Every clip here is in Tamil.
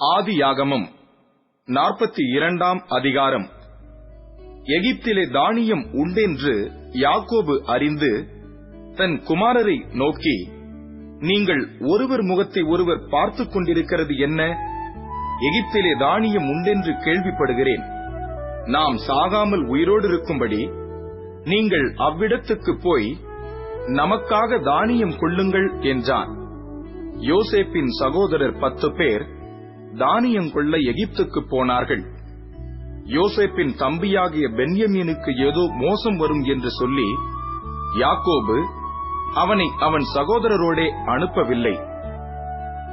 ஆதியாகமம் நாற்பத்தி இரண்டாம் அதிகாரம். எகிப்திலே தானியம் உண்டென்று யாக்கோபு அறிந்து தன் குமாரரை நோக்கி நீங்கள் ஒருவர் முகத்தை ஒருவர் பார்த்துக் கொண்டிருக்கிறது என்ன? எகிப்திலே தானியம் உண்டென்று கேள்விப்படுகிறேன். நாம் சாகாமல் உயிரோடு இருக்கும்படி நீங்கள் அவ்விடத்துக்கு போய் நமக்காக தானியம் கொள்ளுங்கள் என்றான். யோசேப்பின் சகோதரர் பத்து பேர் தானியம் கொள்ள எகிப்துக்கு போனார்கள். யோசேப்பின் தம்பியாகிய பென்யமீனுக்கு ஏதோ மோசம் வரும் என்று சொல்லி யாக்கோபு அவனை அவன் சகோதரரோடே அனுப்பவில்லை.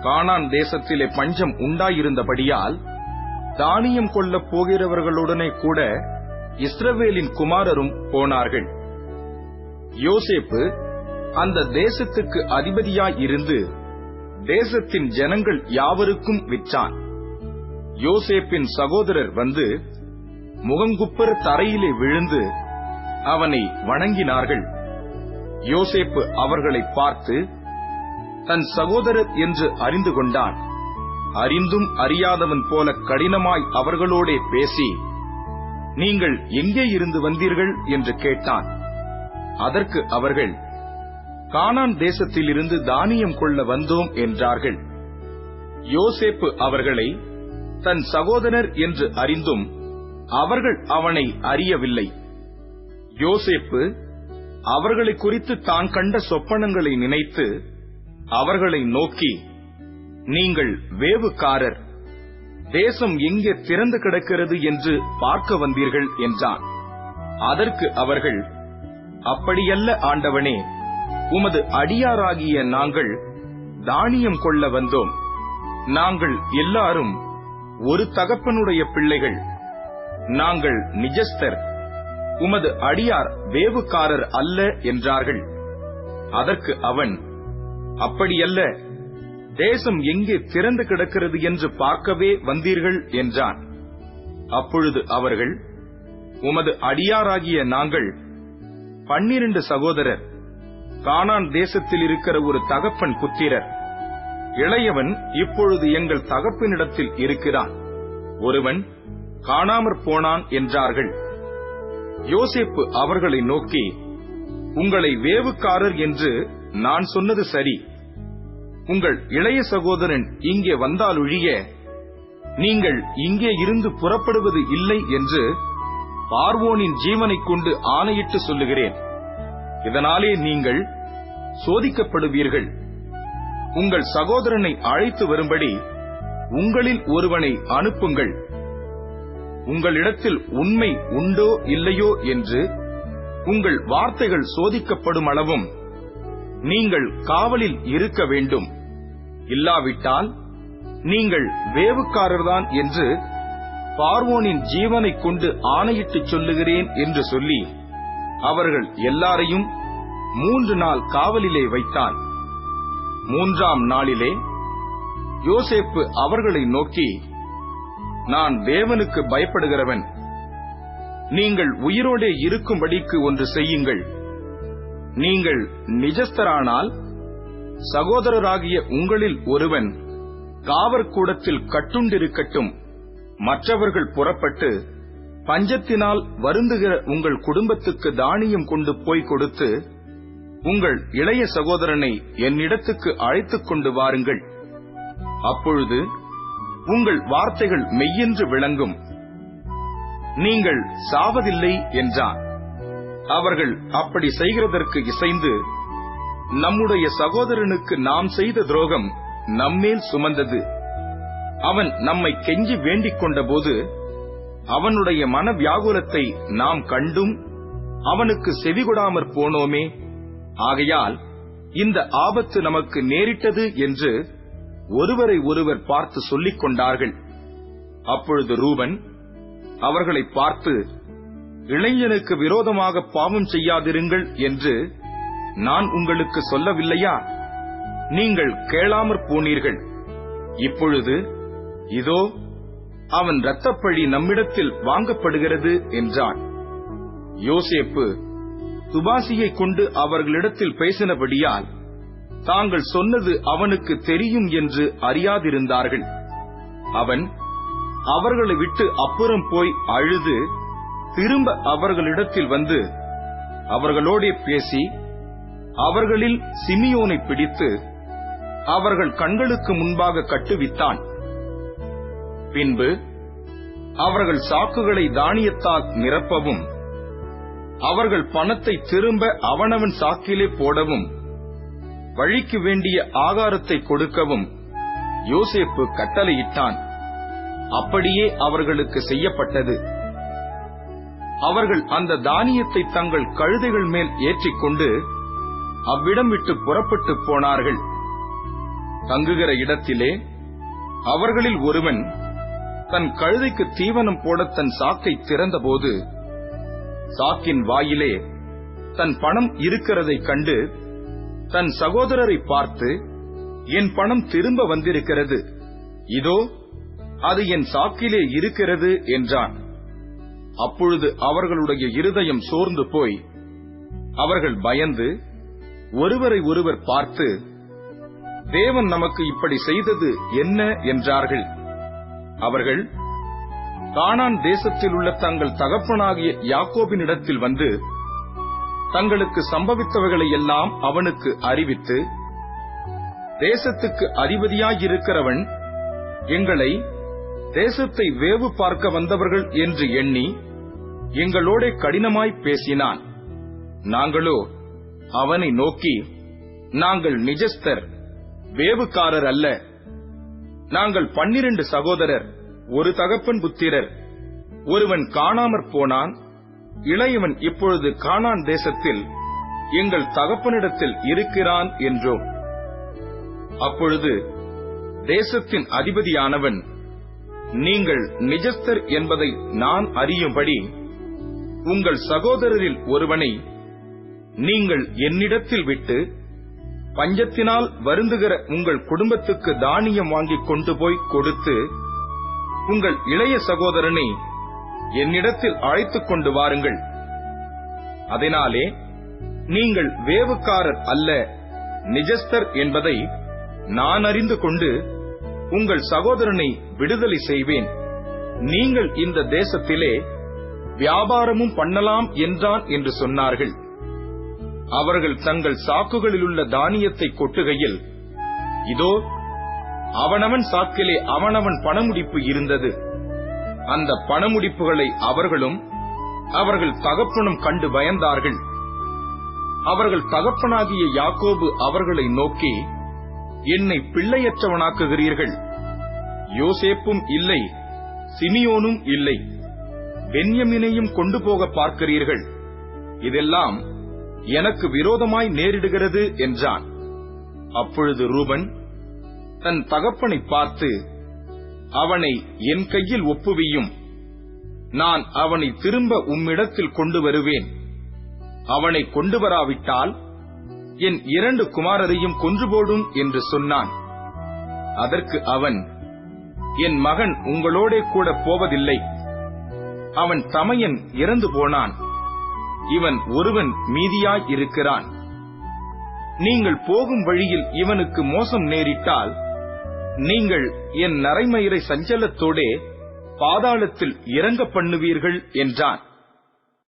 கானான் தேசத்திலே பஞ்சம் உண்டாயிருந்தபடியால் தானியம் கொள்ளப் போகிறவர்களுடனே கூட இஸ்ரவேலின் குமாரரும் போனார்கள். யோசேப்பு அந்த தேசத்துக்கு அதிபதியாய் இருந்து தேசத்தின் ஜனங்கள் யாவருக்கும் விற்றான் யோசேப்பின் சகோதரர் வந்து முகங்குப்பர் தரையிலே விழுந்து அவனை வணங்கினார்கள். யோசேப்பு அவர்களை பார்த்து தன் சகோதரர் என்று அறிந்து கொண்டான். அறிந்தும் அறியாதவன் போல கடினமாய் அவர்களோடே பேசி நீங்கள் எங்கே இருந்து வந்தீர்கள்? என்று கேட்டான். அதற்கு அவர்கள் கானான் தேசத்திலிருந்து தானியம் கொள்ள வந்தோம் என்றார்கள். யோசேப்பு அவர்களை தன் சகோதரர் என்று அறிந்தும் அவர்கள் அவனை அறியவில்லை. யோசேப்பு அவர்களை குறித்து தான் கண்ட சொப்பனங்களை நினைத்து அவர்களை நோக்கி நீங்கள் வேவுக்காரர். தேசம் எங்கே திறந்து கிடக்கிறது என்று பார்க்க வந்தீர்கள் என்றான். அதற்கு அவர்கள் அப்படியல்ல ஆண்டவனே உமது அடியாராகிய நாங்கள் தானியம் கொள்ள வந்தோம். நாங்கள் எல்லாரும் ஒரு தகப்பனுடைய பிள்ளைகள். நாங்கள் நிஜஸ்தர். உமது அடியார் வேவுக்காரர் அல்ல என்றார்கள். அதற்கு அவன் அப்படியல்ல தேசம் எங்கே திறந்து கிடக்கிறது என்று பார்க்கவே வந்தீர்கள்? என்றான். அப்பொழுது அவர்கள் உமது அடியாராகிய நாங்கள் பன்னிரண்டு சகோதரர். கானான் தேசத்தில் இருக்கிற ஒரு தகப்பன் புத்திரர். இளையவன் இப்பொழுது எங்கள் தகப்பனிடத்தில் இருக்கிறான். ஒருவன் காணாமற் போனான் என்றார்கள். யோசேப்பு அவர்களை நோக்கி உங்களை வேவுக்காரர் என்று நான் சொன்னது சரி. உங்கள் இளைய சகோதரன் இங்கே வந்தாலொழிய நீங்கள் இங்கே இருந்து புறப்படுவது இல்லை என்று பார்வோனின் ஜீவனைக் கொண்டு ஆணையிட்டு சொல்லுகிறேன். இதனாலே நீங்கள் சோதிக்கப்படுவீர்கள். உங்கள் சகோதரனை அழைத்து வரும்படி உங்களில் ஒருவனை அனுப்புங்கள். உங்களிடத்தில் உண்மை உண்டோ இல்லையோ என்று உங்கள் வார்த்தைகள் சோதிக்கப்படும் அளவும் நீங்கள் காவலில் இருக்க வேண்டும். இல்லாவிட்டால் நீங்கள் வேவுக்காரர்தான் என்று பார்வோனின் ஜீவனைக் கொண்டு ஆணையிட்டு சொல்லுகிறேன் என்று சொல்லி அவர்கள் எல்லாரையும் மூன்று நாள் காவலிலே வைத்தான். மூன்றாம் நாளிலே யோசேப்பு அவர்களை நோக்கி நான் தேவனுக்கு பயப்படுகிறவன். நீங்கள் உயிரோடே இருக்கும்படிக்கு ஒன்று செய்யுங்கள். நீங்கள் நிஜஸ்தரானால் சகோதரராகிய உங்களில் ஒருவன் காவற்கூடத்தில் கட்டுண்டிருக்கட்டும். மற்றவர்கள் புறப்பட்டு பஞ்சத்தினால் வருந்துகிற உங்கள் குடும்பத்துக்கு தானியம் கொண்டு போய் கொடுத்து உங்கள் இளைய சகோதரனை என்னிடத்துக்கு அழைத்துக் கொண்டு வாருங்கள். அப்பொழுது உங்கள் வார்த்தைகள் மெய்யென்று விளங்கும். நீங்கள் சாவதில்லை என்றான். அவர்கள் அப்படி செய்கிறதற்கு இசைந்து நம்முடைய சகோதரனுக்கு நாம் செய்த துரோகம் நம்மேல் சுமந்தது. அவன் நம்மை கெஞ்சி வேண்டிக் கொண்டபோது அவனுடைய மன வியாகுலத்தை நாம் கண்டும் அவனுக்கு செவிகொடாமற் போனோமே ஆகையால் இந்த ஆபத்து நமக்கு நேரிட்டது என்று ஒருவரை ஒருவர் பார்த்து சொல்லிக் கொண்டார்கள். அப்பொழுது ரூபன் அவர்களை பார்த்து இளைஞனுக்கு விரோதமாக பாவம் செய்யாதிருங்கள் என்று நான் உங்களுக்கு சொல்லவில்லையா? நீங்கள் கேளாமற் போனீர்கள். இப்பொழுது இதோ அவன் இரத்தப்பழி நம்மிடத்தில் வாங்கப்படுகிறது என்றான். யோசேப்பு துபாசியை கொண்டு அவர்களிடத்தில் பேசினபடியால் தாங்கள் சொன்னது அவனுக்கு தெரியும் என்று அறியாதிருந்தார்கள். அவன் அவர்களை விட்டு அப்புறம் போய் அழுது திரும்ப அவர்களிடத்தில் வந்து அவர்களோடே பேசி அவர்களில் சிமியோனை பிடித்து அவர்கள் கண்களுக்கு முன்பாக கட்டுவித்தான். பின்பு அவர்கள் சாக்குகளை தானியத்தால் நிரப்பவும் அவர்கள் பணத்தை திரும்ப அவனவன் சாக்கிலே போடவும் வழிக்கு வேண்டிய ஆகாரத்தை கொடுக்கவும் யோசேப்பு கட்டளையிட்டான். அப்படியே அவர்களுக்கு செய்யப்பட்டது. அவர்கள் அந்த தானியத்தை தங்கள் கழுதைகள் மேல் ஏற்றிக்கொண்டு அவ்விடம் விட்டு புறப்பட்டு போனார்கள். தங்குகிற இடத்திலே அவர்களில் ஒருவன் தன் கழுதைக்கு தீவனம் போட தன் சாக்கை திறந்தபோது சாக்கின் வாயிலே தன் பணம் இருக்கிறதை கண்டு தன் சகோதரரை பார்த்து என் பணம் திரும்ப வந்திருக்கிறது. இதோ அது என் சாக்கிலே இருக்கிறது என்றான். அப்பொழுது அவர்களுடைய இருதயம் சோர்ந்து போய் அவர்கள் பயந்து ஒருவரை ஒருவர் பார்த்து தேவன் நமக்கு இப்படி செய்தது என்ன? என்றார்கள். அவர்கள் கானான் தேசத்தில் உள்ள தங்கள் தகப்பனாகிய யாக்கோபினிடத்தில் வந்து தங்களுக்கு சம்பவித்தவைகளை எல்லாம் அவனுக்கு அறிவித்து தேசத்துக்கு அதிபதியாயிருக்கிறவன் எங்களை தேசத்தை வேவு பார்க்க வந்தவர்கள் என்று எண்ணி எங்களோட கடினமாய் பேசினான். நாங்களோ அவனை நோக்கி நாங்கள் நிஜஸ்தர் வேவுக்காரர் அல்ல நாங்கள் பன்னிரண்டு சகோதரர் ஒரு தகப்பன் புத்திரர். ஒருவன் காணாமற் போனான். இளையவன் இப்பொழுது காணான் தேசத்தில் எங்கள் தகப்பனிடத்தில் இருக்கிறான் என்றோம் அப்பொழுது தேசத்தின் அதிபதியானவன் நீங்கள் நிஜஸ்தர் என்பதை நான் அறியும்படி உங்கள் சகோதரரில் ஒருவனை நீங்கள் என்னிடத்தில் விட்டு பஞ்சத்தினால் வருந்துகிற உங்கள் குடும்பத்துக்கு தானியம் வாங்கிக் கொண்டு போய் கொடுத்து உங்கள் இளைய சகோதரனை என்னிடத்தில் அழைத்துக் கொண்டு வாருங்கள். அதனாலே நீங்கள் வேவுக்காரர் அல்ல நிஜஸ்தர் என்பதை நான் அறிந்து கொண்டு உங்கள் சகோதரனை விடுதலை செய்வேன். நீங்கள் இந்த தேசத்திலே வியாபாரமும் பண்ணலாம் என்றான் என்று சொன்னார்கள். அவர்கள் தங்கள் சாக்குகளிலுள்ள தானியத்தை கொட்டுகையில் இதோ அவனவன் சாக்கிலே அவனவன் பணமுடிப்பு இருந்தது. அந்த பணமுடிப்புகளை அவர்களும் அவர்கள் தகப்பனும் கண்டு பயந்தார்கள். அவர்கள் தகப்பனாகிய யாக்கோபு அவர்களை நோக்கி என்னை பிள்ளையற்றவனாக்குகிறீர்கள். யோசேப்பும் இல்லை சிமியோனும் இல்லை. பென்யமினையும் கொண்டு போக பார்க்கிறீர்கள். இதெல்லாம் எனக்கு விரோதமாய் நேரிடுகிறது என்றான். அப்பொழுது ரூபன் தன் தகப்பனை பார்த்து அவனை என் கையில் ஒப்புவியும். நான் அவனை திரும்ப உம்மிடத்தில் கொண்டு வருவேன். அவனை கொண்டு வராவிட்டால் என் இரண்டு குமாரரையும் கொன்று போடும் என்று சொன்னான். அதற்கு அவன் என் மகன் உங்களோடே கூட போவதில்லை. அவன் தமையன் இறந்து போனான். இவன் ஒருவன் மீதியாய் இருக்கிறான். நீங்கள் போகும் வழியில் இவனுக்கு மோசம் நேரிட்டால் நீங்கள் என் நரைமயிரை சஞ்சலத்தோடே பாதாளத்தில் இறங்க பண்ணுவீர்கள் என்றான்.